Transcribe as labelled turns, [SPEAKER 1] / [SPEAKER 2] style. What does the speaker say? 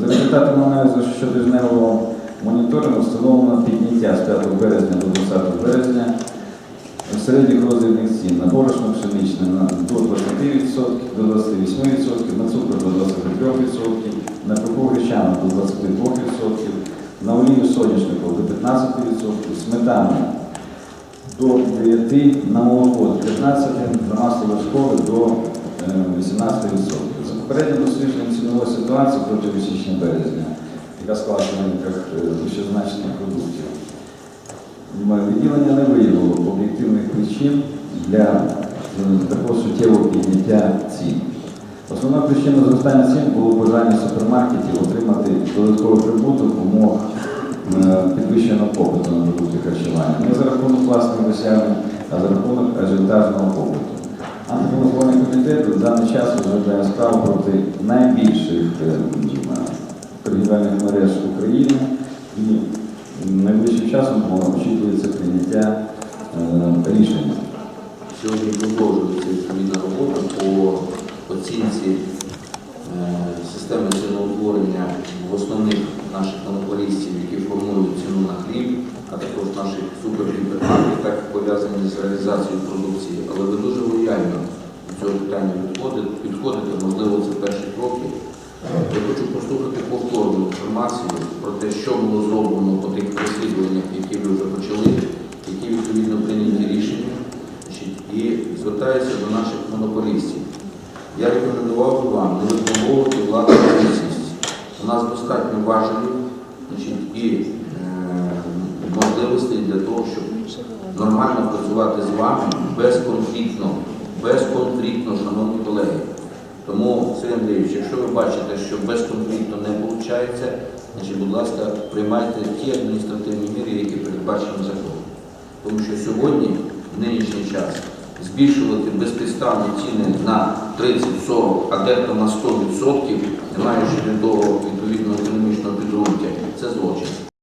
[SPEAKER 1] За результатами аналізу щотижневого моніторингу встановлено підняття з 5 березня до 20 березня середніх розрібних цін на борошно пшеничне до 20%, до 28%, на цукор до 23%, на крупу гречану до 22%, на олію соняшнику до 15%, сметану до 9%, на молоко до 15%, на масло вершкове до е, 18%. За попереднім дослідженням цінової ситуації протягом січня-березня, яка склалася на ринках е, вищезначених продуктів, Відділення не виявило об'єктивних причин для е, такого суттєвого підняття цін. Основна причина зростання цін було бажання супермаркетів отримати додатковий прибуток в умовах е, підвищеного попиту на продукти харчування. Не за рахунок власних досягнень, а за рахунок ажіотажного попиту. Антимонопольний комітет в даний час розглядає справу проти найбільших е, торгівельних мереж України і найближчим часом очікується прийняття е, рішення.
[SPEAKER 2] Сьогодні продовжується відповідна робота по оцінці е, системи ціноутворення в основних наших монополістів, які формують ціну на хліб, а також наших супергіпермаркетів, так пов'язані з реалізацією продукції. Але ви дуже лояльно до цього питання підходите, можливо, це перші кроки. Я хочу послухати повторну інформацію про те, що було зроблено по тих розслідуваннях, які ви вже почали, які відповідно прийняті рішення. І звертаюся до наших монополістів. Я рекомендував би вам не випробовувати владу місяць. У нас достатньо важелів і е, можливостей для того, щоб нормально працювати з вами безконфліктно, безконфліктно, шановні колеги. Тому, Сергій Андрійович, якщо ви бачите, що безконфліктно не виходить, значить, будь ласка, приймайте ті адміністративні міри, які передбачені законом. Тому що сьогодні, в нинішній час, збільшувати безпідставні ціни на 30-40, а дехто на 100%, не маючи для того відповідного економічного підґрунтя, це злочин.